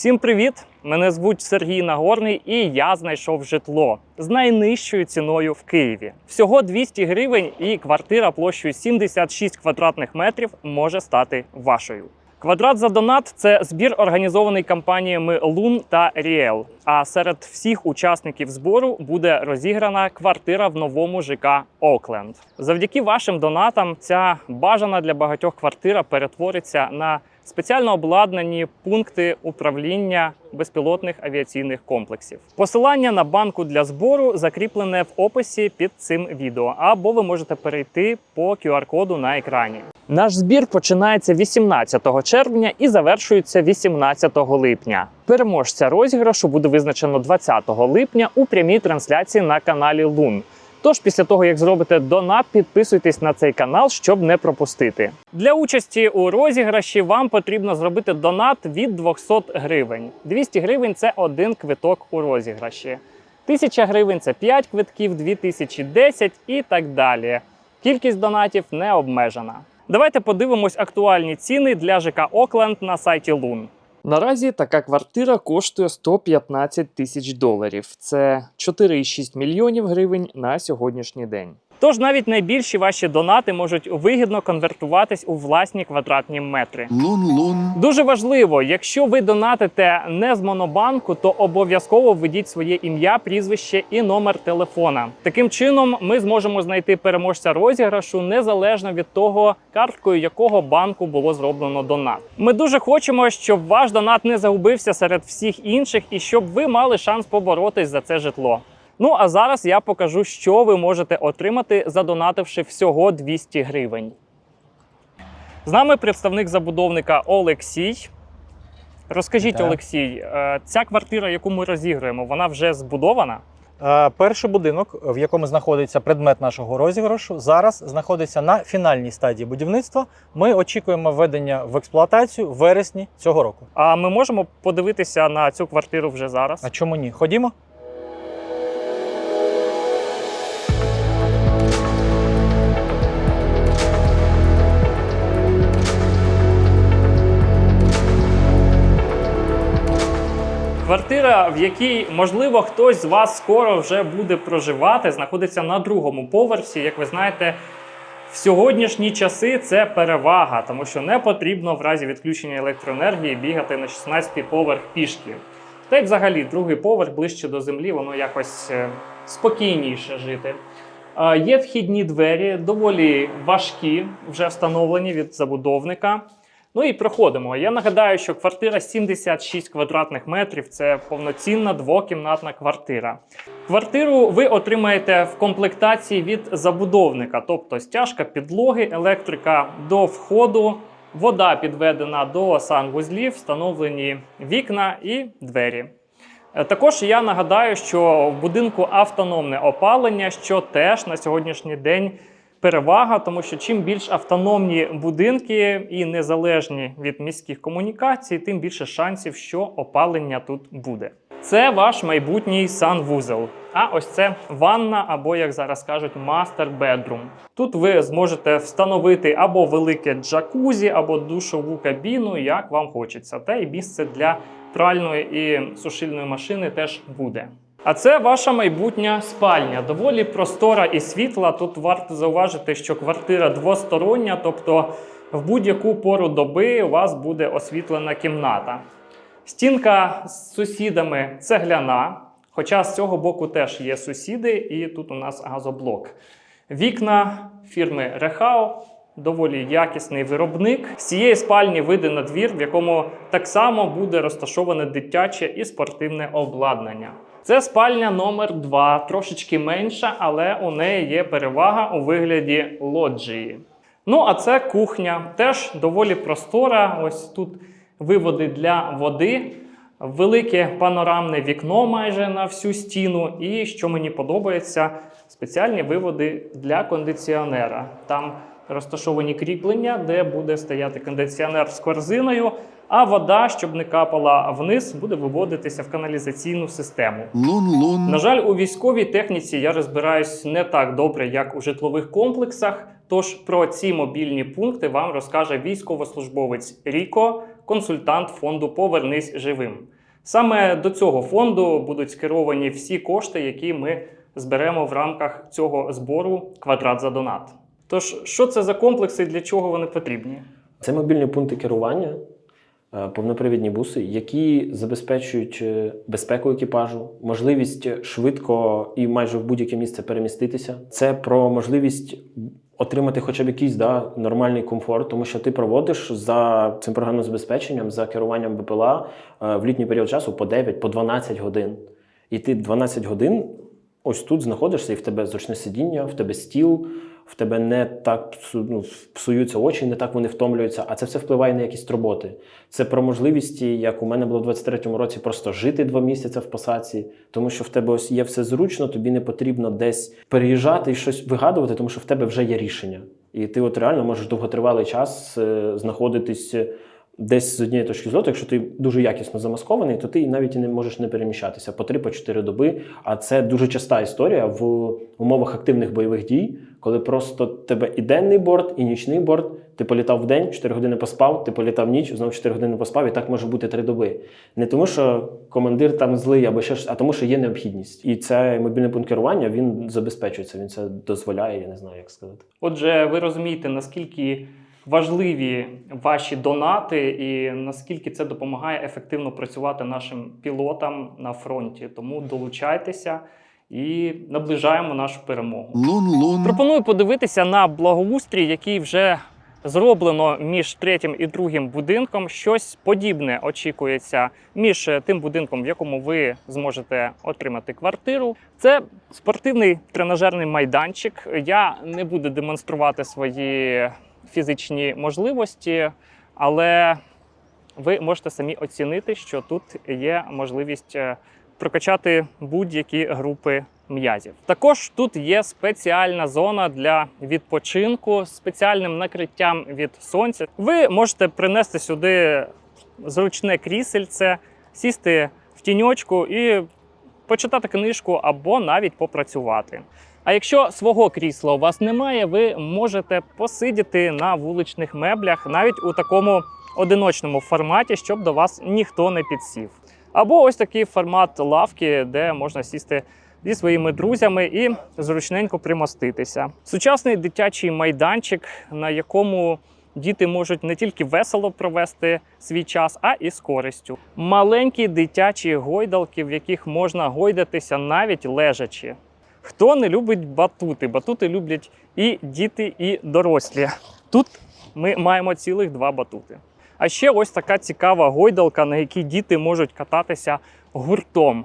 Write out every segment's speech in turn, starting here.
Всім привіт! Мене звуть Сергій Нагорний, і я знайшов житло з найнижчою ціною в Києві. Всього 200 гривень, і квартира площею 76 квадратних метрів може стати вашою. Квадрат за донат це збір організований компаніями Лун та Ріел. А серед всіх учасників збору буде розіграна квартира в новому ЖК Окленд. Завдяки вашим донатам ця бажана для багатьох квартира перетвориться на спеціально обладнані пункти управління безпілотних авіаційних комплексів. Посилання на банку для збору закріплене в описі під цим відео, або ви можете перейти по QR-коду на екрані. Наш збір починається 18 червня і завершується 18 липня. Переможця розіграшу буде визначено 20 липня у прямій трансляції на каналі Лун. Тож після того, як зробите донат, підписуйтесь на цей канал, щоб не пропустити. Для участі у розіграші вам потрібно зробити донат від 200 гривень. 200 гривень це один квиток у розіграші. 1000 гривень це 5 квитків, 2000 – 10 і так далі. Кількість донатів не обмежена. Давайте подивимось актуальні ціни для ЖК Окленд на сайті Лун. Наразі така квартира коштує 115 тисяч доларів. Це 4,6 мільйонів гривень на сьогоднішній день. Тож навіть найбільші ваші донати можуть вигідно конвертуватись у власні квадратні метри. Лун-лун. Дуже важливо, якщо ви донатите не з монобанку, то обов'язково введіть своє ім'я, прізвище і номер телефона. Таким чином, ми зможемо знайти переможця розіграшу незалежно від того, карткою якого банку було зроблено донат. Ми дуже хочемо, щоб ваш донат не загубився серед всіх інших і щоб ви мали шанс поборотись за це житло. Ну а зараз я покажу, що ви можете отримати, задонативши всього 200 гривень. З нами представник забудовника Олексій. Розкажіть, Вітаю. Олексій, е, ця квартира, яку ми розігруємо, вона вже збудована? Е, Перший будинок, в якому знаходиться предмет нашого розіграшу, зараз знаходиться на фінальній стадії будівництва. Ми очікуємо введення в експлуатацію в вересні цього року. А ми можемо подивитися на цю квартиру вже зараз. А чому ні? Ходімо. Квартира, в якій, можливо, хтось з вас скоро вже буде проживати, знаходиться на другому поверсі. Як ви знаєте, в сьогоднішні часи це перевага, тому що не потрібно в разі відключення електроенергії бігати на 16-й поверх пішки. Та й взагалі другий поверх ближче до землі, воно якось е, спокійніше жити. Є вхідні двері, доволі важкі, вже встановлені від забудовника. Ну і проходимо. Я нагадаю, що квартира 76 квадратних метрів це повноцінна двокімнатна квартира. Квартиру ви отримаєте в комплектації від забудовника, тобто стяжка підлоги, електрика до входу, вода підведена до санвузлів, встановлені вікна і двері. Е, Також я нагадаю, що в будинку автономне опалення, що теж на сьогоднішній день перевага, тому що чим більш автономні будинки і незалежні від міських комунікацій, тим більше шансів, що опалення тут буде. Це ваш майбутній санвузол. А ось це ванна, або, як зараз кажуть, мастер бедрум. Тут ви зможете встановити або велике джакузі, або душову кабіну, як вам хочеться. Та і місце для пральної і сушильної машини теж буде. А це ваша майбутня спальня. Доволі простора і світла. Тут варто зауважити, що квартира двостороння, тобто в будь-яку пору доби у вас буде освітлена кімната. Стінка з сусідами цегляна, хоча з цього боку теж є сусіди, і тут у нас газоблок. Вікна фірми Рехау. Доволі якісний виробник. З цієї спальні вийде на двір, в якому так само буде розташоване дитяче і спортивне обладнання. Це спальня номер 2, трошечки менша, але у неї є перевага у вигляді лоджії. Ну, а це кухня, теж доволі простора. Ось тут виводи для води, велике панорамне вікно майже на всю стіну. І що мені подобається, спеціальні виводи для кондиціонера. Там розташовані кріплення, де буде стояти кондиціонер з корзиною, а вода, щоб не капала вниз, буде виводитися в каналізаційну систему. Лун-лун. На жаль, у військовій техніці я розбираюсь не так добре, як у житлових комплексах. Тож про ці мобільні пункти вам розкаже військовослужбовець Ріко, консультант фонду Повернись живим. Саме до цього фонду будуть скеровані всі кошти, які ми зберемо в рамках цього збору квадрат за донат. Тож, що це за комплекси і для чого вони потрібні? Це мобільні пункти керування, е, повнопривідні буси, які забезпечують е, безпеку екіпажу, можливість швидко і майже в будь-яке місце переміститися. Це про можливість отримати хоча б якийсь да, нормальний комфорт, тому що ти проводиш за цим програмним забезпеченням, за керуванням БПЛА е, в літній період часу по 9, по 12 годин. І ти 12 годин ось тут знаходишся, і в тебе зручне сидіння, в тебе стіл, в тебе не так ну, псуються очі, не так вони втомлюються, а це все впливає на якість роботи. Це про можливості, як у мене було в 23-му році, просто жити два місяці в посадці, тому що в тебе ось є все зручно, тобі не потрібно десь переїжджати і щось вигадувати, тому що в тебе вже є рішення. І ти от реально можеш довготривалий час е, знаходитись десь з однієї точки зору, якщо ти дуже якісно замаскований, то ти навіть і не можеш не переміщатися по 3-4 доби. А це дуже часта історія в умовах активних бойових дій, коли просто тебе і денний борт, і нічний борт. Ти політав в день, 4 години поспав, ти політав ніч, знову 4 години поспав, і так може бути 3 доби. Не тому, що командир там злий або ще щось, а тому, що є необхідність. І цей мобільний пункт він забезпечується, він це дозволяє, я не знаю, як сказати. Отже, ви розумієте, наскільки важливі ваші донати і наскільки це допомагає ефективно працювати нашим пілотам на фронті. Тому долучайтеся і наближаємо нашу перемогу. Лун-лун. Пропоную подивитися на благоустрій, який вже зроблено між третім і другим будинком. Щось подібне очікується між тим будинком, в якому ви зможете отримати квартиру. Це спортивний тренажерний майданчик. Я не буду демонструвати свої фізичні можливості, але ви можете самі оцінити, що тут є можливість е, прокачати будь-які групи м'язів. Також тут є спеціальна зона для відпочинку з спеціальним накриттям від сонця. Ви можете принести сюди зручне крісельце, сісти в тіньочку і почитати книжку або навіть попрацювати. А якщо свого крісла у вас немає, ви можете посидіти на вуличних меблях навіть у такому одиночному форматі, щоб до вас ніхто не підсів. Або ось такий формат лавки, де можна сісти зі своїми друзями і зручненько примоститися. Сучасний дитячий майданчик, на якому діти можуть не тільки весело провести свій час, а і з користю. Маленькі дитячі гойдалки, в яких можна гойдатися навіть лежачи. Хто не любить батути? Батути люблять і діти, і дорослі. Тут ми маємо цілих два батути. А ще ось така цікава гойдалка, на якій діти можуть кататися гуртом.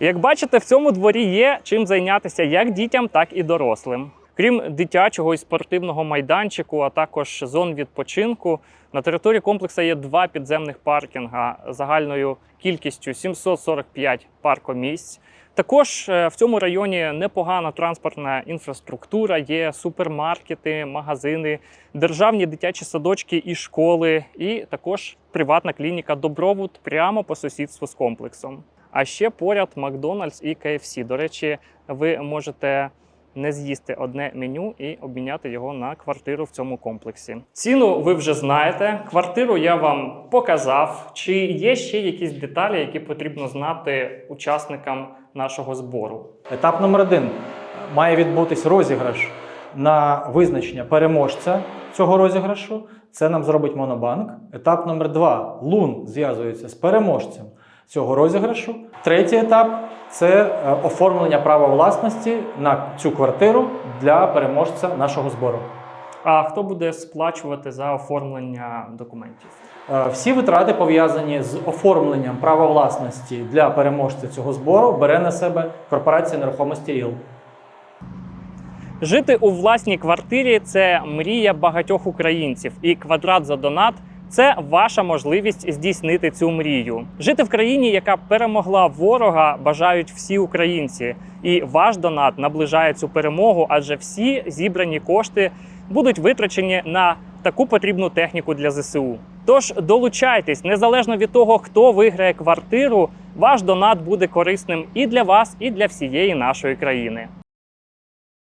Як бачите, в цьому дворі є чим зайнятися як дітям, так і дорослим. Крім дитячого і спортивного майданчику, а також зон відпочинку, на території комплексу є два підземних паркінга загальною кількістю 745 паркомісць. Також е, в цьому районі непогана транспортна інфраструктура, є супермаркети, магазини, державні дитячі садочки і школи, і також приватна клініка Добровуд прямо по сусідству з комплексом. А ще поряд Макдональдс і KFC. До речі, ви можете не з'їсти одне меню і обміняти його на квартиру в цьому комплексі. Ціну ви вже знаєте. Квартиру я вам показав. Чи є ще якісь деталі, які потрібно знати учасникам нашого збору? Етап номер один має відбутись розіграш на визначення переможця цього розіграшу. Це нам зробить Монобанк. Етап номер два лун зв'язується з переможцем цього розіграшу. Третій етап це е, оформлення права власності на цю квартиру для переможця нашого збору. А хто буде сплачувати за оформлення документів? Е, Всі витрати пов'язані з оформленням права власності для переможця цього збору бере на себе корпорація нерухомості РІЛ. Жити у власній квартирі це мрія багатьох українців, і квадрат за донат це ваша можливість здійснити цю мрію. Жити в країні, яка перемогла ворога, бажають всі українці, і ваш донат наближає цю перемогу, адже всі зібрані кошти будуть витрачені на таку потрібну техніку для ЗСУ. Тож долучайтесь незалежно від того, хто виграє квартиру. Ваш донат буде корисним і для вас, і для всієї нашої країни.